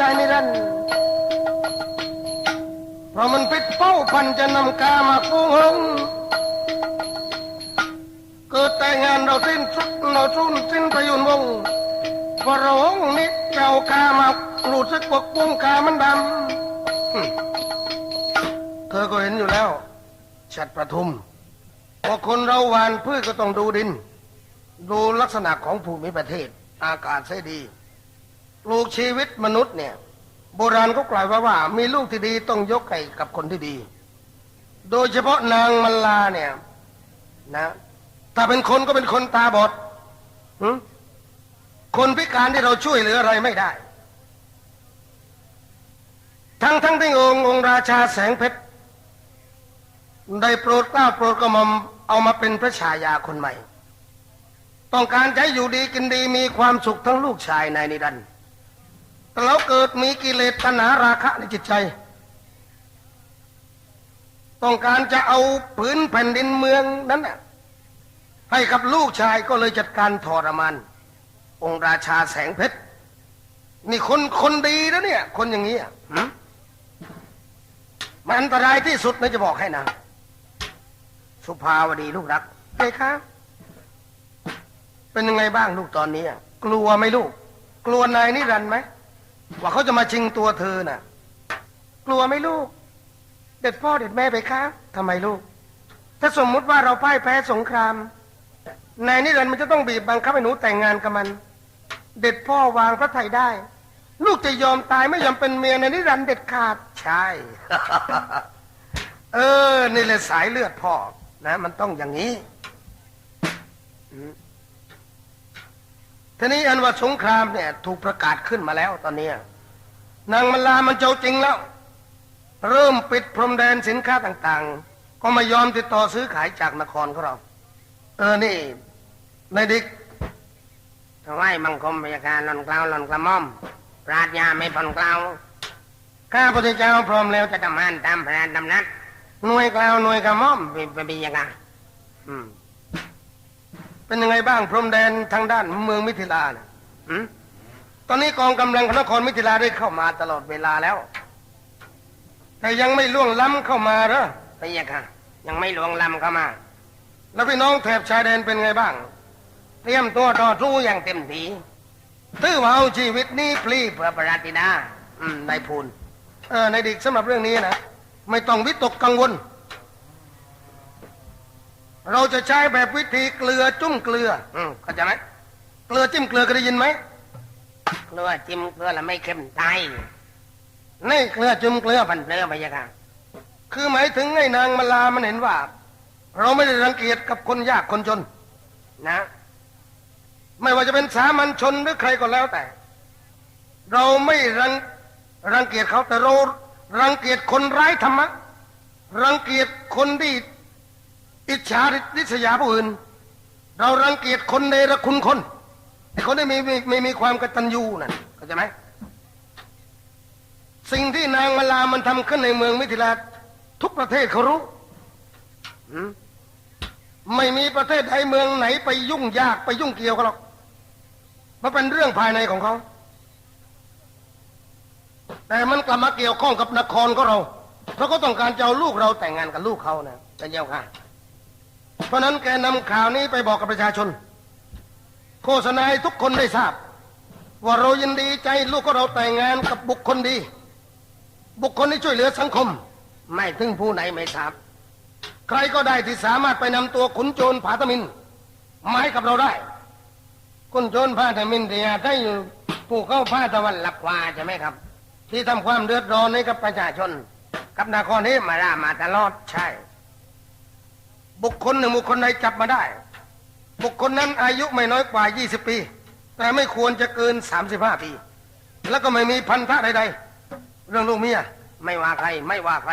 ชายนิรันดร์เพราะมันปิดเป้าพันจะนำกามากู้หงเกิดแต่งานเราสิ้นสุดเราสุนสิ้นประยุนวงศ์พอเราหงนี้เจ้ากามารู้สึกปกปุ้งกามันดำเธอก็เห็นอยู่แล้ว ชัดประทุมพอคนเราหวานพืชก็ต้องดูดิน ดูลักษณะของภูมิประเทศ อากาศใช่ดี ปลูกชีวิตมนุษย์เนี่ย โบราณก็กล่าวไว้ว่า มีลูกที่ดีต้องยกให้กับคนที่ดี โดยเฉพาะนางมัลลาเนี่ยนะถ้าเป็นคนก็เป็นคนตาบอดคนพิการที่เราช่วยเหลืออะไรไม่ได้ ทั้งทั้งที่องค์องค์ราชาแสงเพชรได้โปรดกล้าโปรดกระหม่อมเอามาเป็นพระชายาคนใหม่ ต้องการใช้อยู่ดีกินดีมีความสุขทั้งลูกชายนายนิรันดร์ แต่แล้วเกิดมีกิเลสตัณหาราคะในจิตใจ ต้องการจะเอาผืนแผ่นดินเมืองนั้นน่ะให้กับลูกชายก็เลยจัดการทรมานองค์ราชาแสงเพชร นี่คนคนดีนะเนี่ย คนอย่างนี้อะหืมมันอันตรายที่สุดนะจะบอกให้นะ สุภาวดีลูกรักไปคะเป็นยังไงบ้างลูกตอนนี้อะกลัวไหมลูก กลัวนายนิรันดร์ไหม ว่าเขาจะมาชิงตัวเธอน่ะ กลัวไหมลูก เด็ดพ่อเด็ดแม่ไปคะทำไมลูก ถ้าสมมุติว่าเราพ่ายแพ้สงครามนายนิรันดร์มันจะต้องบีบบังคับให้หนูแต่งงานกับมัน เด็ดพ่อวางพระไทยได้ ลูกจะยอมตายไม่ยอมเป็นเมียในนิรันดร์เด็ดขาดใช่ เออ นี่เลยสายเลือดพ่อนะ มันต้องอย่างนี้อืม ทีนี้อันว่าสงครามเนี่ย ถูกประกาศขึ้นมาแล้วตอนนี้นางมันลามันเจ้าจริงแล้ว เริ่มปิดพรมแดนสินค้าต่างๆ ก็ไม่ยอมติดต่อซื้อขายจากนครของเรา เออนี่นายดิกถวายบังคมพยาการหล่อนกล่าวหล่อนกระม่อม ปราชญาไม่ผ่อนกล่าวข้าพระเจ้าพร้อมแล้วจะทำงานตามแผนดำนัดหน่วยกล่าวหน่วยกระม่อมเป็นเป็นยังไงอืม เป็นยังไงบ้างพรมแดนทางด้านเมืองมิถิลาเนี่ยอืมตอนนี้กองกำลังของนครมิถิลาได้เข้ามาตลอดเวลาแล้ว แต่ยังไม่ล่วงล้ำเข้ามาเหรอเป็นยังไงยังไม่หลวงลำเข้ามา แล้วพี่น้องแถบชายแดนเป็นไงบ้าง เตรียมตัวต่อสู้อย่างเต็มที่ถือว่าเอาชีวิตนี้พลีเพื่อพระราชธิดาอืมนายพูนเออในดิกสำหรับเรื่องนี้นะไม่ต้องวิตกกังวล เราจะใช้แบบวิธีเกลือจุ้มเกลือ อืมเข้าใจไหมเกลือจิ้มเกลือเคยได้ยินไหมเกลือจิ้มเกลือแล้วไม่เค็มตายนี่เกลือจุ้มเกลือพันเกลือพยาการคือหมายถึงไอ้นางมาลามันเห็นว่า เราไม่ได้รังเกียจกับคนยากคนจน นะ ไม่ว่าจะเป็นสามัญชนหรือใครก็แล้วแต่ เราไม่รังรังเกียจเขาแต่เรารังเกียจคนไร้ธรรมะ รังเกียจคนที่ อิจฉาริษยาผู้อื่น เรารังเกียจคนเนระคุณคนไอ้คนที่ไม่มีไม่มีความกตัญญูนั่นเข้าใจไหมสิ่งที่นางมาลามันทำขึ้นในเมืองมิถิลาทุกประเทศเขารู้ไม่มีประเทศใดเมืองไหนไปยุ่งยากไปยุ่งเกี่ยวกันหรอกมันเป็นเรื่องภายในของเขา แต่มันกลับมาเกี่ยวข้องกับนครของเราเพราะเขาต้องการจะเอาลูกเราแต่งงานกับลูกเขานะเป็นยังไง เพราะนั้นแกนำข่าวนี้ไปบอกกับประชาชน โฆษณาให้ทุกคนได้ทราบ ว่าเรายินดีใจลูกของเราแต่งงานกับบุคคลดี บุคคลที่ช่วยเหลือสังคม ไม่ถึงผู้ไหนไม่ทราบ ใครก็ได้ที่สามารถไปนำตัวขุนโจรผาตมินมาให้กับเราได้ขุนโจรผาตมินที่อยอยู่ผู้เข้าผ้าตะวันหลับควาใช่ไหมครับ ที่ทำความเดือดร้อนให้กับประชาชน กับนครนี้มารามาตลอดใช่ บุคคลหนึ่งบุคคลใดจับมาได้ บุคคลนั้นอายุไม่น้อยกว่า 20 ปี แต่ไม่ควรจะเกิน 35 ปี แล้วก็ไม่มีพันธะใดๆ เรื่องลูกเมียไม่ว่าใครไม่ว่าใคร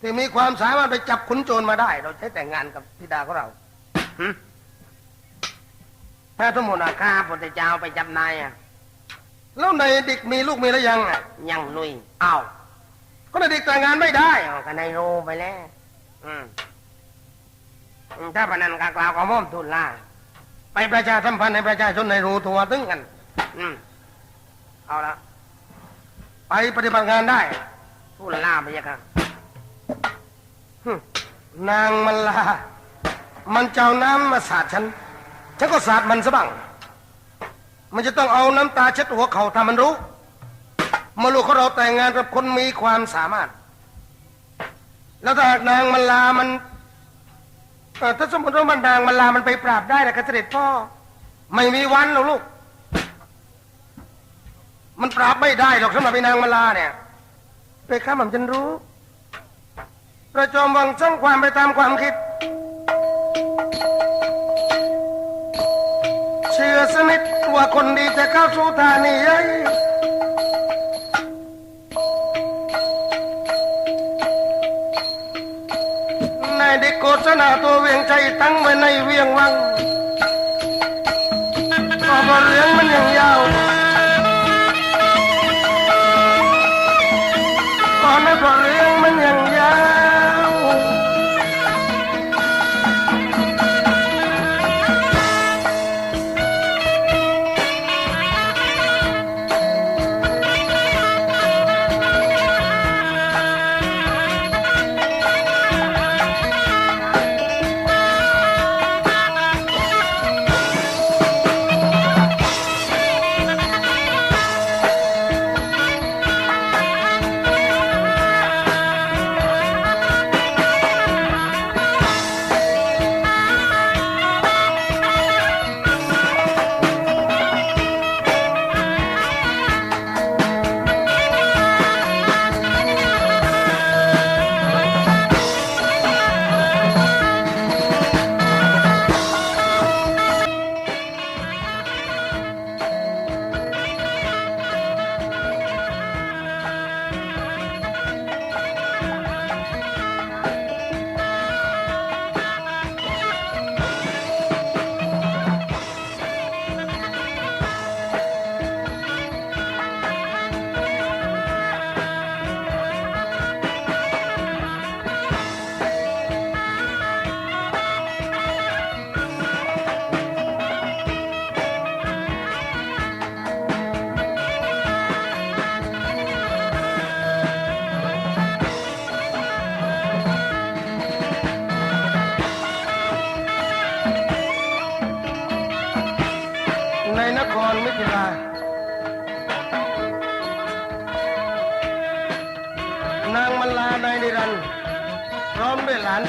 ที่มีความสามารถไปจับขุนโจรมาได้ เราใช้แต่งงานกับธิดาของเราหืมถ้าสมมติว่าข้าพระเจ้าไปจับนายอะแล้วในเด็กมีลูกมีแล้วยังอะยังลุยอ้าวก็ในเด็กแต่งงานไม่ได้เอกันในโรไปแล้ว อืม ถ้าพนันกากล่าวก็ม่อมทุนล่าไปประชาสัมพันธ์ให้ประชาชนในรู้ตัวถึงกัน อืมเอาละไปปฏิบัติงานได้ทุนล่าไปยังครับนางมันลา มันเจะเอาน้ำมาสาดฉัน ฉันก็สาดมันซะบ้าง มันจะต้องเอาน้ำตาเช็ดหัวเขาถ้ามันรู้มาลูกของเราแต่งงานกับคนมีความสามารถ แล้วถ้าหากนางมันลามัน ถ้าสมมติว่ามันนางมันลา มันไปปราบได้นะครับเสด็จพ่อ ไม่มีวันหรอกลูก มันปราบไม่ได้หรอกสำหรับไอ้นางมันลาเนี่ย ไปข้าหม่อมฉันรู้ ประจอมวังสร้างความไปตามความคิด เชื่อสนิทว่าคนดีจะเข้าสู่ทานีให โกศนาตัวเวียงใจตั้งไว้ในเวียงวัง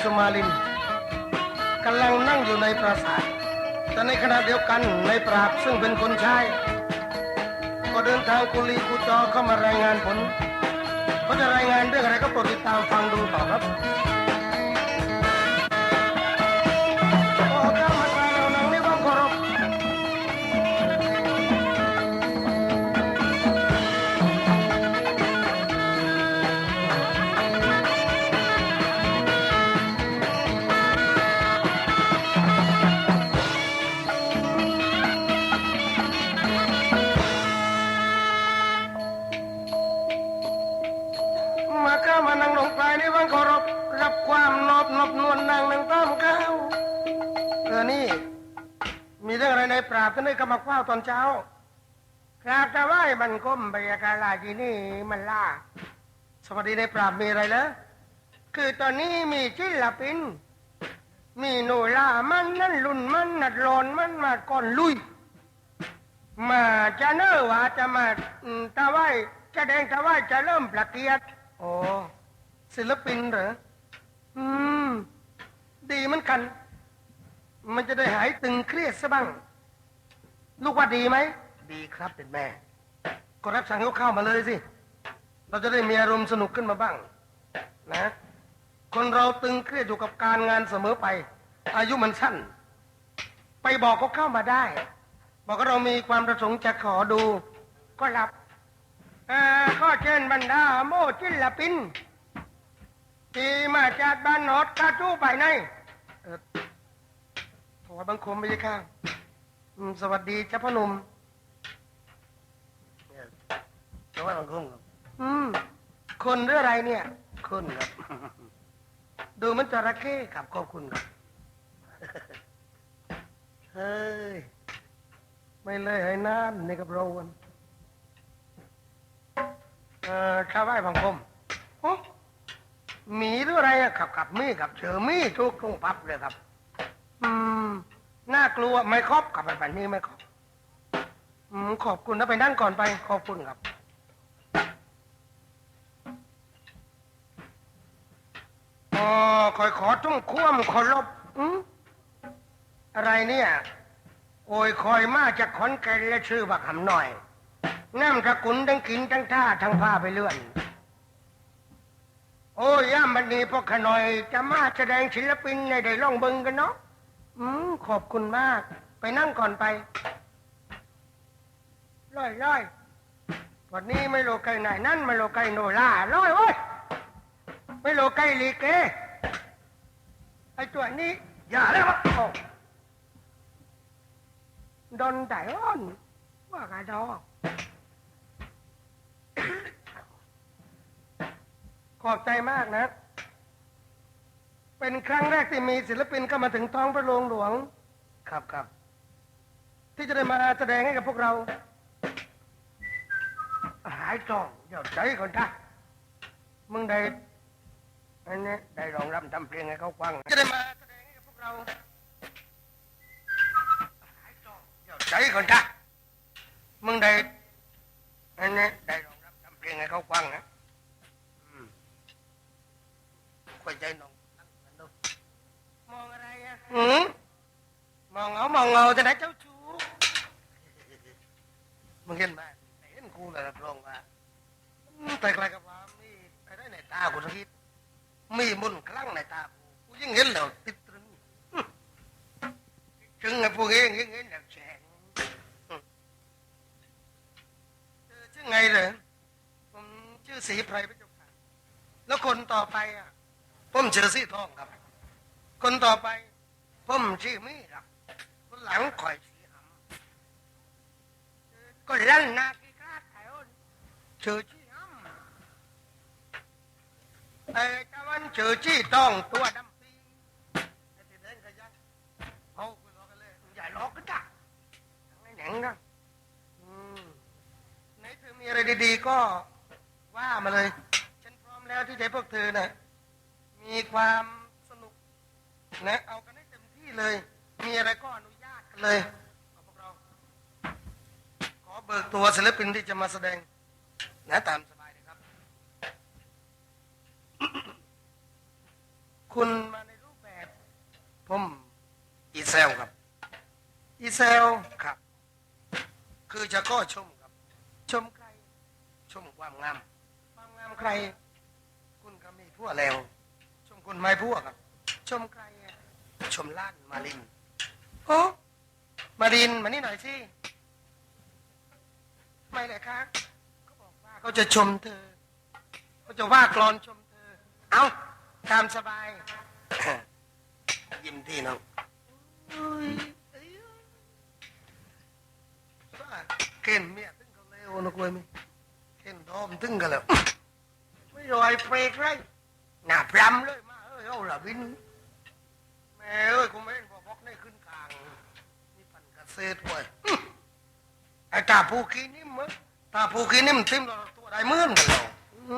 สุมาลินกำลังนั่งอยู่ในปราสาท แต่ในขณะเดียวกันในปราบซึ่งเป็นคนชาย ก็เดินทางกุลีกุจอเข้ามารายงานผลเขาจะรายงานเรื่องอะไรก็โปรดติดตามฟังดูต่อครับ ท่านได้กำมาวตอนเช้าครับแต่ว่าไอ้มันก้มไปอากาลาจีนี่มันล่า สวัสดีในปราบมีอะไรเหรอคือตอนนี้มีศิลปิน มีโนรามันนั่นรุ่นมันนัดรอนมันมาก่อนลุย มาจะเนอว่าจะมาตะไว้จะแดงตะไว้จะเริ่มประเกียดโอ้ศิลปินเหรอ อืม ดีเหมือนกัน มันจะได้หายตึงเครียดซะบ้าง ลูกว่าดีไหม ดีครับเป็นแม่ ก็รับสั่งเขาเข้ามาเลยสิ เราจะได้มีอารมณ์สนุกขึ้นมาบ้าง นะ คนเราตึงเครียดอยู่กับการงานเสมอไป อายุมันสั้น ไปบอกเขาเข้ามาได้ บอกว่าเรามีความประสงค์จะขอดู ก็รับอ่าก็เช่นบรรดาโมจิลปินที่มาจากบ้านโนอดกาจูไปในเออถวายบังคมไปยังข้าง อืมสวัสดีเจ้าพ่อหนุ่มเพราะว่ามันคุ้มครับอืม คนหรืออะไรเนี่ย คุณครับดูดูมันจระเข้ครับขอบคุณครับ เฮ้ย ไม่เลยให้น้ำในกับเราวันเอ่อข้าวไหว้บังคมโอ้หมีหรืออะไรอะขับขับมีกับเจอมีทุกตรงปับเลยครับ อืม น่ากลัวไม่ครอบขับไปแบบนี้ไม่ครอบอืมขอบคุณนะไปนั่งก่อนไป ขอบคุณครับ อ๋อคอยขอทุ่งคว่ำขอลบอืมอะไรเนี่ย โอ้ยคอยมาจากขอนแก่นและชื่อบักหำหน่อยน้ำตะกุนทั้งกินทั้งท่าทั้งผ้าไปเลื่อน โอ้ย่ามันนี้พวกขน่อย จะมาแสดงศิลปินในได้ล่องเบิงกันเนาะ อืมขอบคุณมาก ไปนั่งก่อนไปร้อยร้อยวันนี้ไม่โลไกไหนนั่นไม่โลไกโนล่าร้อยโอ้ยไม่โลไกลีเกไอตัวนี้ อย่าเลยครับโอ้ดนแต่อ้อนว่ากาดอกขอบใจมากนะ เป็นครั้งแรกที่มีศิลปินเข้ามาถึงท้องพระโรงหลวง ครับครับ ที่จะได้มาแสดงให้กับพวกเรา หายจองเดี๋ยวใจก่อนจ้ะมึงได้อันนี้ได้รองรับทำเพลงให้เขาฟังจะได้มาแสดงให้กับพวกเราหายจองเดี๋ยวใจก่อนจ้ะมึงได้ อันนี้ได้รองรับทำเพลงให้เขาฟังนะอืมค่อยใจน้องนั่งกันดูมองอะไรอะอืมมองเอามองเงาจะไหนเจ้าชู้มึงเห็นไหมเห็นกูเลยรับรองว่าอืมแต่ไกลกับว่ามีอะไรในตากูสักที มีมุนต์คลั่งในตากูกูยิ่งเห็นแล้วติดตรึงอื้อจึงไอ้พวกเองยิ่งเห็นแบบแฉงอื้อเออชื่อไงเหรอผมชื่อสีไพรพระเจ้าค่ะแล้วคนต่อไปอะผม ชื่อสีทองครับ คนต่อไปผมชื่อมีครับคนหลังข่อยสีหำก็ลั่นนากีกาดไทยอ้นชื่อชื่อหำไอ้ตะวันเจอจี้ต้องตัวดำปีไอ้ที่เล่นกันยังเอาคุยล้อกันเลยอย่าล้อกันจ้ะไม่แหน่งนะอืมไหนเธอมีอะไรดีๆก็ว่ามาเลย ฉันพร้อมแล้วที่จะพวกเธอน่ะ มีความสนุกนะเอากันให้เต็มที่เลย มีอะไรก็อนุญาตกันเลยพวกเรา ขอเบิกตัวศิลปินที่จะมาแสดง นะตามสบายเลยครับ คุณมาในรูปแบบผมอีเซลครับ อีเซลครับ คือจะก็ชมครับ ชมใคร ชมความงาม ความงามใคร คุณก็มีพวแล้ว ชมคุณไม่พวกครับชมใครอะชมล้านมาลินโอ้มาลินมานี่หน่อยสิไม่เลยครับเขาบอกว่าเขาจะชมเธอเขาจะว่ากลอนชมเธอ เอาตามสบาย ยิ้มที่น้องอุ้ยเอ้ยว่าเข็นเมียตึงกันเลวนะกล้วยมีเข็นดอมตึงกันแล้วไม่รอยเปรกไรหน้าพรำเลยมา เอ้ยเอาละบิน แม่เอ้ยกูไม่เห็นพอบอกได้ขึ้นกลางมีพันกระเซ็ดไว้ไอ้ตาผูกีนิ่มมั้งตาผูกีนิ่มทิ่มเราตัวได้เมื่อนกันแล้วเ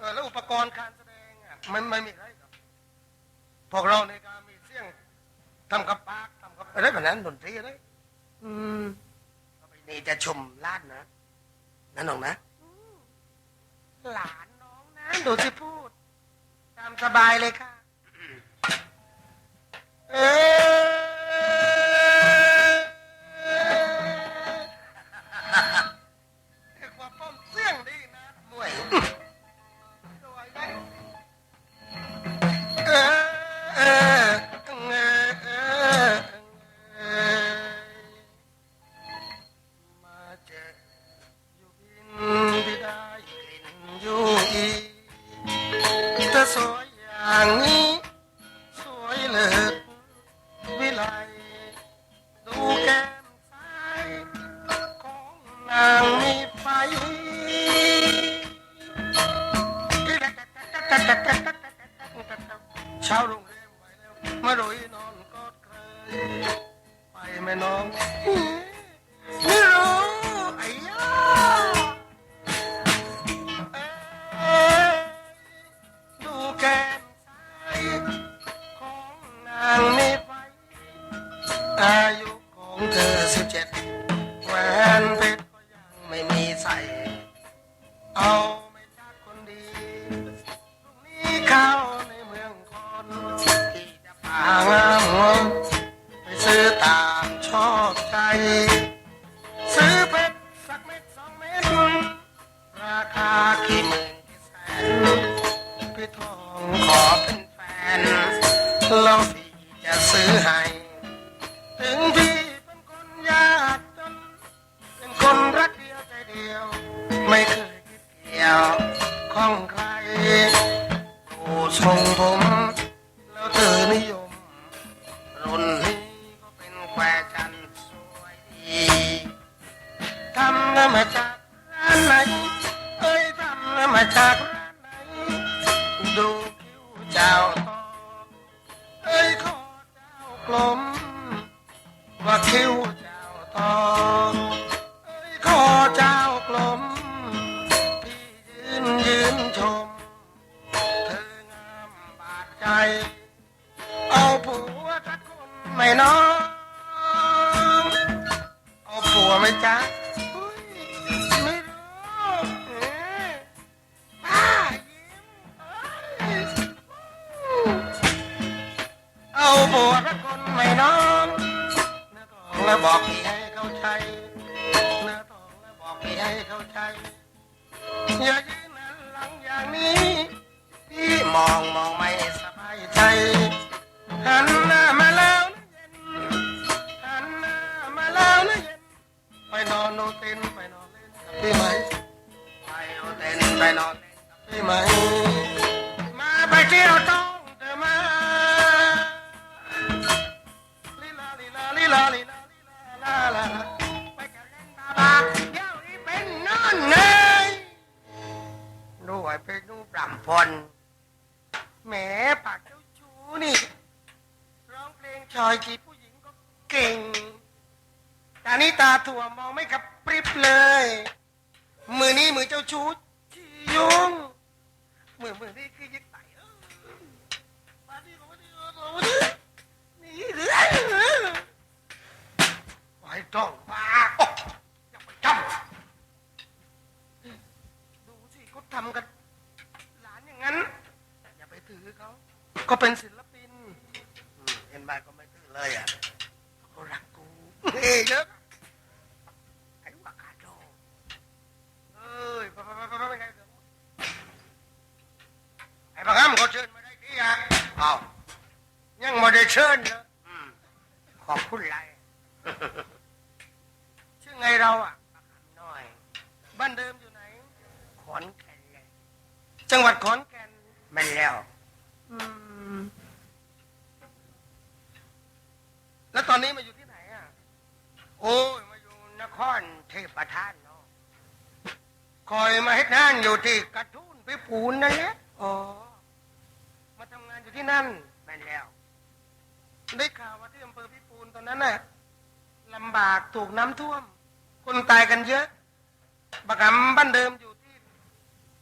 ออแล้วอุปกรณ์การแสดงอะมันไม่มีอะไรครับพวกเราในการมีเสียงทำกับปากทำกับอะไรแบบนั้นดนตรีอะไรอืมไปนี้จะชมลาดนะนั่นน้องนะหลานน้องนะดูสิพูดามสบายเลยค่ะ เออ ไว้ต้องมาโอ๊ะอย่าไปจำดูสิเขาทำกัน หลานอย่างนั้นอย่าไปถือเขาก็เป็นศิลปินอืมเห็นบ้านก็ไม่ถือเลยอะเขารักกูเฮ้ยเยอะไอ้วากาโดเอ้ยไปไปไปไปไปไงเถอะไอ้บางอ้ำเขาเชิญมาได้ที่อะเอายังไม่ได้เชิญเนอะอืมขอบคุณไร ชื่อไงเราอะบางอ้ำน้อย บ้านเดิมอยู่ไหน ขอนแก่นเลยจังหวัดขอนแก่นแม่นแล้วอืมแล้วตอนนี้มาอยู่ที่ไหนอะ โอ้ยมา อยู่นครเทพประทานเนาะคอยมาเฮ็ดงานอยู่ที่กระทุ่นพิปูนนั่นแหละอ๋อ มาทำงานอยู่ที่นั่นแม่นแล้ว ได้ข่าวว่าที่อำเภอพิปูนตอนนั้นน่ะลำบากถูกน้ำท่วม คนตายกันเยอะ บักหำบ้านเดิมอยู่ที่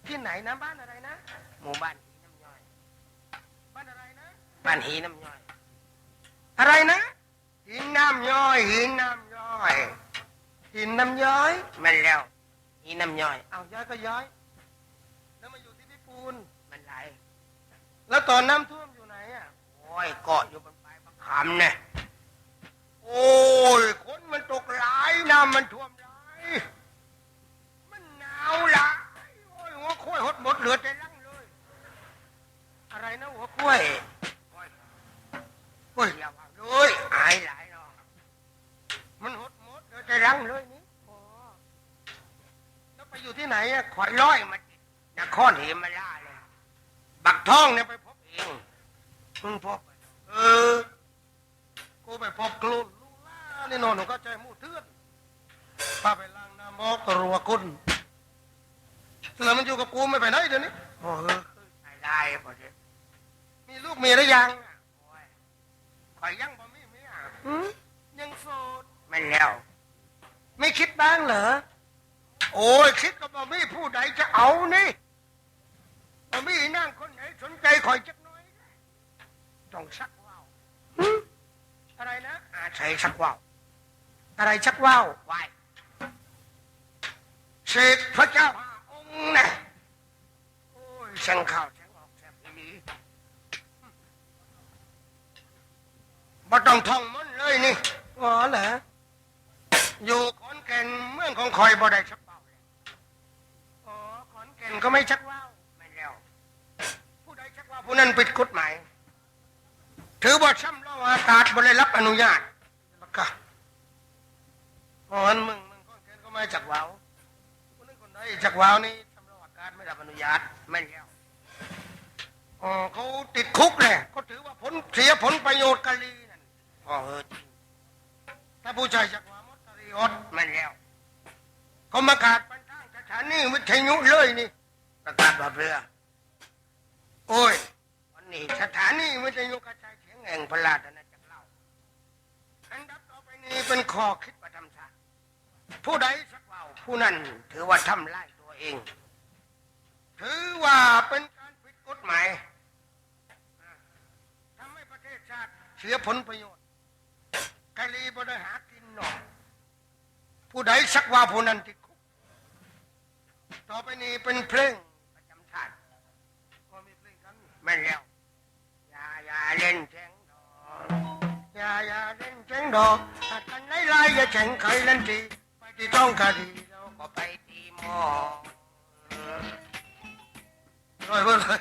ที่ไหนนะบ้านอะไรนะ หมู่บ้านหีน้ำย่อย บ้านอะไรนะ บ้านหีน้ำย่อย อะไรนะหินน้ำย่อยหินน้ำย่อย หินน้ำย้อยมันแล้วหินน้ำย่อยเอาย้อยก็ย้อย แล้วมาอยู่ที่พิปูนมันไหลแล้วตอนน้ำท่วมอยู่ไหนอะโอ้ยเกาะอยู่บนปลายประคำเนี่ยโอ้ยคนมันตกหลายน้ำมันท่วมหลาย มันหนาวละโอ้ยหัวคุ้ยหดหมดเหลือแต่ลังเลย อะไรนะหัวคุ้ยโอ้ยโอ้ยอย่าว่าเลยอายหลายเนาะมันหดหมดเหลือแต่ลังเลยนี่โอ้แล้วไปอยู่ที่ไหน อะข่อยร้อยมาจากนครเหมาล่าเลยบักท่องเนี่ยไปพบเองเพิ่งพบเออกูไปพบกลุ่นลูกล่านี่นอนหนูก็ใจมู่เทือนป้าไปล้างน้ำมอกรัวกุนแล้วมันอยู่กับกูไม่ไปไหนเดี๋ยวนี้โอ้เออได้พอดีมีมีลูกมีหรือยังข่อยยังบ่มีเมียหืมยังโสดแม่นแล้ว ไม่คิดบ้างเหรอ โอ้ยคิดก็ บ่มีผู้ใดจะเอานี่บ่มีนั่งคนไหนสนใจข่อยจักหน้อยต้องชักว่าวหืมอะไรนะอาใช้ชักว่าวอะไรชักว่าวไหวเสกพระเจ้าห้าองค์นะโอ้ยเสียงเข้าเสียงออกแซ่บอีหลีบ่ต้องท่องมันเลยนี่อ๋อเหรออยู่ขอนแก่นเมืองของคอยบ่ได้ชักว่าวเลยอ๋อขอ นก่นก็ไม่ชักว่าวแม่แล้ว ผู้ใดชักว่าวผู้นั้นผิดกฎหมาย ถือว่าช่ำล่าอากาศบ่ได้รับอนุญาตแล้วก็อ๋ออันมึงมึงขอนแก่นก็ไม่ชักว่าวคนนึงคนใดชักว่าวนี่ช่ำล่าอากาศไม่รับอนุญาตแม่แล้วอ๋อเขาติดคุกเลยเขาถือว่าผลเสียผลประโยชน์กะลีนั่นอ๋อเออจริงถ้าผู้ชายชักว่าวมดกะลีอดแม่แล้วเขามาขาดปันทางสถานีวิทยุเลยนี่ ประกาศว่าเรือ โอ้ย วันนี้สถานีวิทยุกระจายเสียงแห่งพระราชอาณาจักรเล่าอันดับต่อไปนี้เป็นข้อคิดประทำชาติผู้ใดสักว่าผู้นั้นถือว่าทำลายตัวเอง ถือว่าเป็นการผิดกฎหมายทำให้ประเทศชาติเสียผลประโยชน์กะลีบริหากินหนอกผู้ใดสักว่าผู้นั้นติดคุกต่อไปนี้เป็นเพลง mình leo ya ya lên trên đó, ya ya lên trên đó, ta cần lấy lai ya chẳng khởi lên trì. Phải đi trong cả thì đâu có phải đi mò rồi vâng rồi.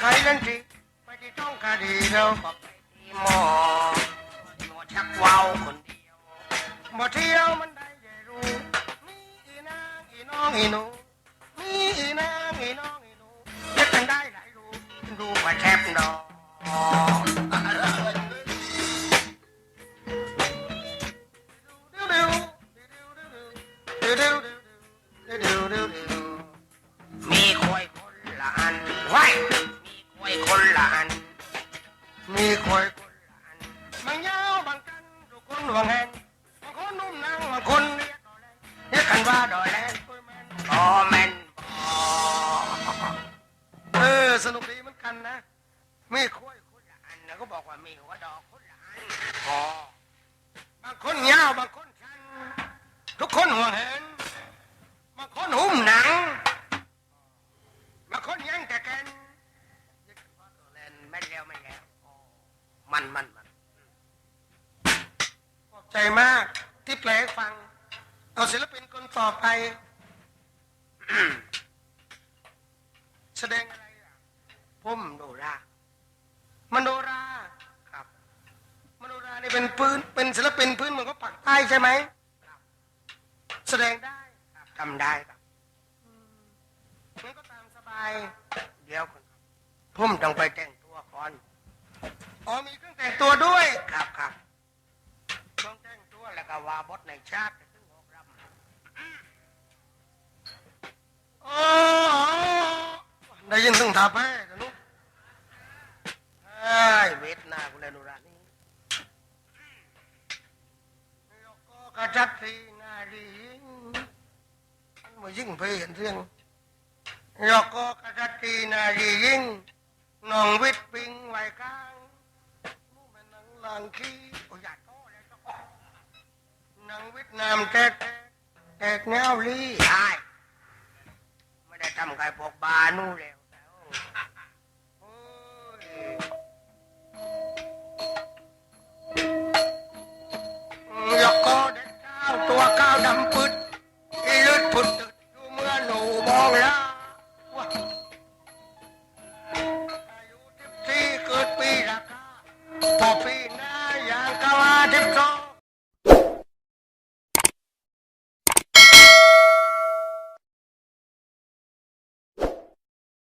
Kailan tree, but you don't carry no หมออยู่ชักว้าวคนเดียวบ่เที่ยวมันได้ได้รู้มีอีนางอีน้องอีหนู ต่อไป แสดงอะไรอะพุ่มโนรามโนราครับมโนราเนี่เป็นพื้นเป็นศิลปินพื้นเมืองของปากใต้ใช่ไหมแสดงได้ครับทำได้ครับมันก็ตามสบาย เดี๋ยวคนครับพุ่มต้องไปแต่งตัวก่อนอ๋อมีเครื่องแต่งตัวด้วยครับครับต้องแต่งตัวแล้วก็วาบทในชาติซึ่งออกรำ อ๋อ ได้ยินถึงทาแพ้แต่นุ๊กไอ้เวทนาคุณเลยนุรานี่ก็กระจัดทีนารีมันมายิ่งเพเห็นเรื่องยอกก็กระจัดทีนารียิ่งนองวิทย์ปิงไหวกลางนู่นมันนังลางขี้โอ้ยอย่าโตเลยก็นางวิทย์นามแตกแตกแตกแนวลี่ไม่ ได้ทำใครพวกบานู่แล้วแล้วโอ้ยยอกก็เด็กเจ้าตัวก้าวดำปืด